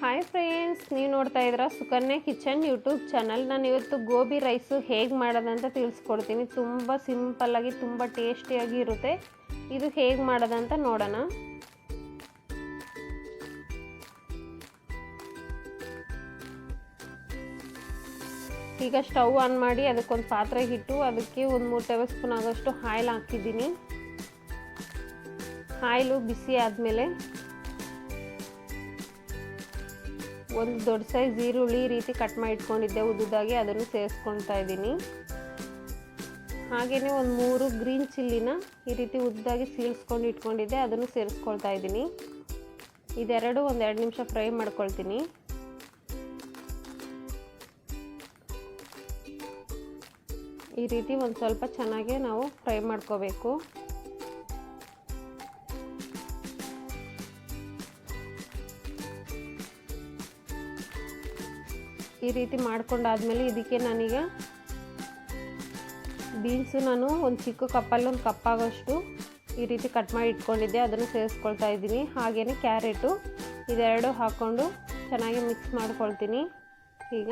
Hi friends ನೀವು ನೋಡ್ತಾ ಇದ್ದೀರಾ ಸುಕನ್ಯಾ ಕಿಚನ್ ಯೂಟ್ಯೂಬ್ ಚಾನಲ್ ನಾನು ಇವತ್ತು ಗೋಬಿ ರೈಸು ಹೇಗೆ ಮಾಡೋದಂತ ತಿಳಿಸ್ಕೊಡ್ತೀನಿ. ತುಂಬ ಸಿಂಪಲ್ಲಾಗಿ ತುಂಬ ಟೇಸ್ಟಿಯಾಗಿ ಇರುತ್ತೆ. ಇದು ಹೇಗೆ ಮಾಡೋದಂತ ನೋಡೋಣ. ಈಗ ಸ್ಟವ್ ಆನ್ ಮಾಡಿ ಅದಕ್ಕೊಂದು ಪಾತ್ರೆ ಇಟ್ಟು ಅದಕ್ಕೆ ಒಂದು ಮೂರು ಟೇಬಲ್ ಸ್ಪೂನ್ ಆಗೋಷ್ಟು ಆಯಿಲ್ ಹಾಕಿದ್ದೀನಿ. ಆಯಿಲು ಬಿಸಿ ಆದಮೇಲೆ ಒಂದು ದೊಡ್ಡ ಸೈಜ್ ಈರುಳ್ಳಿ ರೀತಿ ಕಟ್ ಮಾಡಿ ಇಟ್ಕೊಂಡಿದ್ದೆ, ಉದ್ದುದಾಗಿ ಅದನ್ನು ಸೇರಿಸ್ಕೊಳ್ತಾ ಇದ್ದೀನಿ. ಹಾಗೆಯೇ ಒಂದು ಮೂರು ಗ್ರೀನ್ ಚಿಲ್ಲಿನ ಈ ರೀತಿ ಉದ್ದಾಗಿ ಸೀಳಿಸ್ಕೊಂಡು ಇಟ್ಕೊಂಡಿದ್ದೆ, ಅದನ್ನು ಸೇರಿಸ್ಕೊಳ್ತಾ ಇದ್ದೀನಿ. ಇದೆರಡು ಒಂದು ಎರಡು ನಿಮಿಷ ಫ್ರೈ ಮಾಡ್ಕೊಳ್ತೀನಿ. ಈ ರೀತಿ ಒಂದು ಸ್ವಲ್ಪ ಚೆನ್ನಾಗಿ ನಾವು ಫ್ರೈ ಮಾಡ್ಕೋಬೇಕು. ಈ ರೀತಿ ಮಾಡ್ಕೊಂಡಾದ್ಮೇಲೆ ಇದಕ್ಕೆ ನಾನೀಗ ಬೀನ್ಸು ನಾನು ಒಂದು ಚಿಕ್ಕ ಕಪ್ಪಲ್ಲಿ ಒಂದು ಕಪ್ಪಾಗೋಷ್ಟು ಈ ರೀತಿ ಕಟ್ ಮಾಡಿ ಇಟ್ಕೊಂಡಿದ್ದೆ, ಅದನ್ನು ಸೇರಿಸ್ಕೊಳ್ತಾ ಇದ್ದೀನಿ. ಹಾಗೆಯೇ ಕ್ಯಾರೆಟು ಇದೆರಡು ಹಾಕ್ಕೊಂಡು ಚೆನ್ನಾಗಿ ಮಿಕ್ಸ್ ಮಾಡ್ಕೊಳ್ತೀನಿ. ಈಗ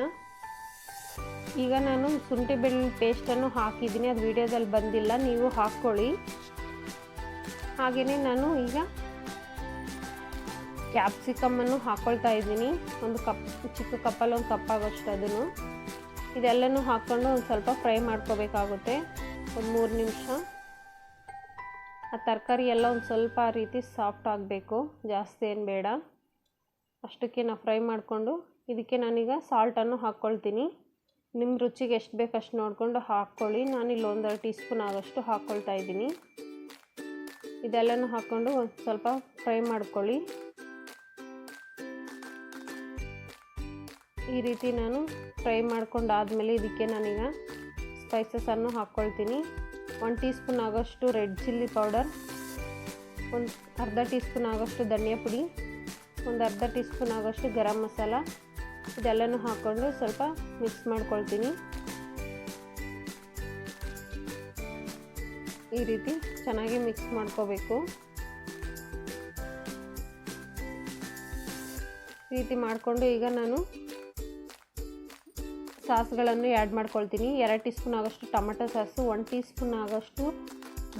ಈಗ ನಾನು ಶುಂಠಿ ಬೆಳ್ಳುಳ್ಳಿ ಪೇಸ್ಟನ್ನು ಹಾಕಿದ್ದೀನಿ. ಅದು ವಿಡಿಯೋದಲ್ಲಿ ಬಂದಿಲ್ಲ, ನೀವು ಹಾಕ್ಕೊಳ್ಳಿ. ಹಾಗೆಯೇ ನಾನು ಈಗ ಕ್ಯಾಪ್ಸಿಕಮ್ಮನ್ನು ಹಾಕ್ಕೊಳ್ತಾ ಇದ್ದೀನಿ. ಒಂದು ಕಪ್, ಚಿಕ್ಕ ಕಪ್ಪಲ್ಲಿ ಒಂದು ಕಪ್ ಆಗೋಷ್ಟು ಅದನ್ನು. ಇದೆಲ್ಲನೂ ಹಾಕ್ಕೊಂಡು ಒಂದು ಸ್ವಲ್ಪ ಫ್ರೈ ಮಾಡ್ಕೋಬೇಕಾಗುತ್ತೆ. ಒಂದು ಮೂರು ನಿಮಿಷ. ಆ ತರಕಾರಿ ಎಲ್ಲ ಒಂದು ಸ್ವಲ್ಪ ಆ ರೀತಿ ಸಾಫ್ಟ್ ಆಗಬೇಕು. ಜಾಸ್ತಿ ಏನು ಬೇಡ. ಅಷ್ಟಕ್ಕೆ ನಾವು ಫ್ರೈ ಮಾಡಿಕೊಂಡು ಇದಕ್ಕೆ ನಾನೀಗ ಸಾಲ್ಟನ್ನು ಹಾಕ್ಕೊಳ್ತೀನಿ. ನಿಮ್ಮ ರುಚಿಗೆ ಎಷ್ಟು ಬೇಕು ಅಷ್ಟು ನೋಡಿಕೊಂಡು ಹಾಕ್ಕೊಳ್ಳಿ. ನಾನಿಲ್ಲಿ ಒಂದೆರಡು ಟೀ ಸ್ಪೂನ್ ಆಗೋಷ್ಟು ಹಾಕ್ಕೊಳ್ತಾ ಇದ್ದೀನಿ. ಇದೆಲ್ಲನೂ ಹಾಕ್ಕೊಂಡು ಒಂದು ಸ್ವಲ್ಪ ಫ್ರೈ ಮಾಡ್ಕೊಳ್ಳಿ. ಈ ರೀತಿ ನಾನು ಫ್ರೈ ಮಾಡ್ಕೊಂಡಾದಮೇಲೆ ಇದಕ್ಕೆ ನಾನೀಗ ಸ್ಪೈಸಸನ್ನು ಹಾಕ್ಕೊಳ್ತೀನಿ. ಒನ್ ಟೀ ಸ್ಪೂನ್ ಆಗೋಷ್ಟು ರೆಡ್ ಚಿಲ್ಲಿ ಪೌಡರ್ ಒಂದು ಅರ್ಧ ಟೀ ಸ್ಪೂನ್ ಆಗೋಷ್ಟು ಧನಿಯಾ ಪುಡಿ, ಒಂದು ಅರ್ಧ ಟೀ ಸ್ಪೂನ್ ಆಗೋಷ್ಟು ಗರಂ ಮಸಾಲ, ಇದೆಲ್ಲನೂ ಹಾಕ್ಕೊಂಡು ಸ್ವಲ್ಪ ಮಿಕ್ಸ್ ಮಾಡ್ಕೊಳ್ತೀನಿ. ಈ ರೀತಿ ಚೆನ್ನಾಗಿ ಮಿಕ್ಸ್ ಮಾಡ್ಕೋಬೇಕು. ಈ ರೀತಿ ಮಾಡಿಕೊಂಡು ಈಗ ನಾನು ಸಾಸ್ಗಳನ್ನು ಆ್ಯಡ್ ಮಾಡ್ಕೊಳ್ತೀನಿ ಎರಡು ಟೀ ಸ್ಪೂನ್ ಆಗೋಷ್ಟು tomato sauce one teaspoon ಆಗೋಷ್ಟು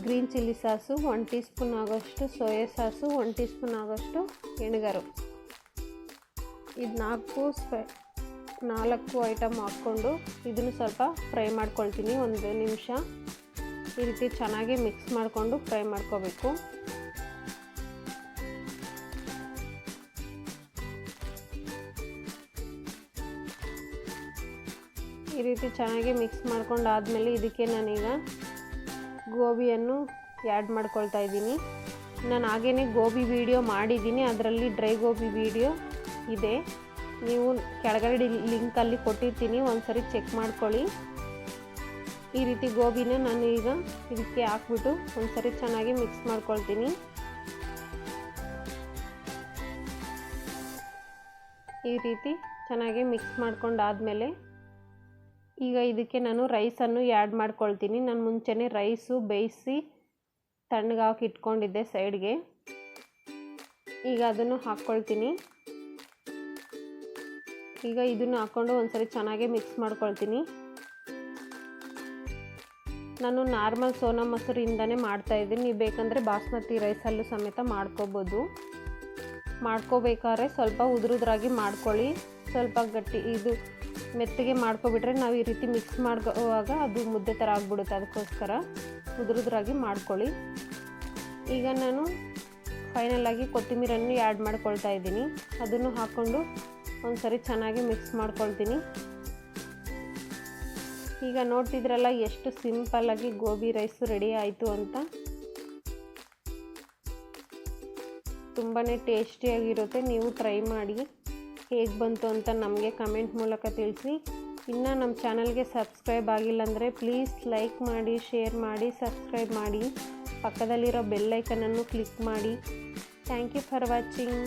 green chilli sauce one teaspoon ಆಗೋಷ್ಟು soya sauce one teaspoon ಆಗೋಷ್ಟು ಎಣ್ಣೆಗಾರು ಇದು ನಾಲ್ಕು ಸ್ಪೈ, ನಾಲ್ಕು ಐಟಮ್ ಹಾಕ್ಕೊಂಡು ಇದನ್ನು ಸ್ವಲ್ಪ ಫ್ರೈ ಮಾಡ್ಕೊಳ್ತೀನಿ, ಒಂದು ನಿಮಿಷ. ಈ ರೀತಿ ಚೆನ್ನಾಗಿ ಮಿಕ್ಸ್ ಮಾಡಿಕೊಂಡು ಫ್ರೈ ಮಾಡ್ಕೋಬೇಕು. ಈ ರೀತಿ ಚೆನ್ನಾಗಿ ಮಿಕ್ಸ್ ಮಾಡ್ಕೊಂಡು ಆದಮೇಲೆ ಇದಕ್ಕೆ ನಾನೀಗ ಗೋಬಿಯನ್ನು ಆ್ಯಡ್ ಮಾಡ್ಕೊಳ್ತಾ ಇದ್ದೀನಿ. ನಾನು ಹಾಗೇ ಗೋಬಿ ವೀಡಿಯೋ ಮಾಡಿದ್ದೀನಿ. ಅದರಲ್ಲಿ ಡ್ರೈ ಗೋಬಿ ವೀಡಿಯೋ ಇದೆ. ನೀವು ಕೆಳಗಡೆ ಲಿಂಕಲ್ಲಿ ಕೊಟ್ಟಿರ್ತೀನಿ. ಒಂದ್ಸರಿ ಚೆಕ್ ಮಾಡ್ಕೊಳ್ಳಿ. ಈ ರೀತಿ ಗೋಬಿನ ನಾನು ಈಗ ಇದಕ್ಕೆ ಹಾಕ್ಬಿಟ್ಟು ಒಂದ್ಸರಿ ಚೆನ್ನಾಗಿ ಮಿಕ್ಸ್ ಮಾಡ್ಕೊಳ್ತೀನಿ. ಈ ರೀತಿ ಚೆನ್ನಾಗಿ ಮಿಕ್ಸ್ ಮಾಡ್ಕೊಂಡಾದಮೇಲೆ ಈಗ ಇದಕ್ಕೆ ನಾನು ರೈಸನ್ನು ಆ್ಯಡ್ ಮಾಡ್ಕೊಳ್ತೀನಿ. ನಾನು ಮುಂಚೆನೇ ರೈಸು ಬೇಯಿಸಿ ತಣ್ಣಗೆ ಹಾಕಿ ಇಟ್ಕೊಂಡಿದ್ದೆ ಸೈಡ್ಗೆ ಈಗ ಅದನ್ನು ಹಾಕ್ಕೊಳ್ತೀನಿ. ಈಗ ಇದನ್ನು ಹಾಕ್ಕೊಂಡು ಒಂದ್ಸರಿ ಚೆನ್ನಾಗಿ ಮಿಕ್ಸ್ ಮಾಡ್ಕೊಳ್ತೀನಿ. ನಾನು ನಾರ್ಮಲ್ ಸೋನಾ ಮೊಸರಿಂದನೇ ಮಾಡ್ತಾಯಿದ್ದೀನಿ ನೀವು ಬೇಕಂದರೆ ಬಾಸ್ಮತಿ ರೈಸಲ್ಲೂ ಸಮೇತ ಮಾಡ್ಕೋಬೋದು. ಮಾಡ್ಕೋಬೇಕಾದ್ರೆ ಸ್ವಲ್ಪ ಉದುರುದ್ರಾಗಿ ಮಾಡ್ಕೊಳ್ಳಿ. ಸ್ವಲ್ಪ ಗಟ್ಟಿ ಇದು ಮೆತ್ತಗೆ ಮಾಡ್ಕೊಬಿಟ್ರೆ ನಾವು ಈ ರೀತಿ ಮಿಕ್ಸ್ ಮಾಡುವಾಗ ಅದು ಮುದ್ದೆ ಥರ ಆಗಿಬಿಡುತ್ತೆ ಅದಕ್ಕೋಸ್ಕರ. ಉದುರುದ್ರಾಗಿ ಮಾಡ್ಕೊಳ್ಳಿ. ಈಗ ನಾನು ಫೈನಲಾಗಿ ಕೊತ್ತಂಬರಿಯನ್ನು ಆ್ಯಡ್ ಮಾಡ್ಕೊಳ್ತಾ ಇದ್ದೀನಿ. ಅದನ್ನು ಹಾಕ್ಕೊಂಡು ಒಂದು ಸರಿ ಚೆನ್ನಾಗಿ ಮಿಕ್ಸ್ ಮಾಡ್ಕೊಳ್ತೀನಿ. ಈಗ ನೋಡ್ತಿದ್ರಲ್ಲ ಎಷ್ಟು ಸಿಂಪಲ್ಲಾಗಿ ಗೋಬಿ ರೈಸ್ ರೆಡಿ ಆಯಿತು ಅಂತ? ತುಂಬಾ ಟೇಸ್ಟಿಯಾಗಿರುತ್ತೆ ನೀವು ಟ್ರೈ ಮಾಡಿ. ಹೇಗೆ ಬಂತು ಅಂತ ನಮಗೆ ಕಮೆಂಟ್ ಮೂಲಕ ತಿಳಿಸಿ. ಇನ್ನು ನಮ್ಮ ಚಾನಲ್ಗೆ ಸಬ್ಸ್ಕ್ರೈಬ್ ಆಗಿಲ್ಲ ಅಂದರೆ ಪ್ಲೀಸ್ ಲೈಕ್ ಮಾಡಿ, ಶೇರ್ ಮಾಡಿ, ಸಬ್ಸ್ಕ್ರೈಬ್ ಮಾಡಿ. ಪಕ್ಕದಲ್ಲಿರೋ ಬೆಲ್ಲೈಕನನ್ನು ಕ್ಲಿಕ್ ಮಾಡಿ. Thank you for watching.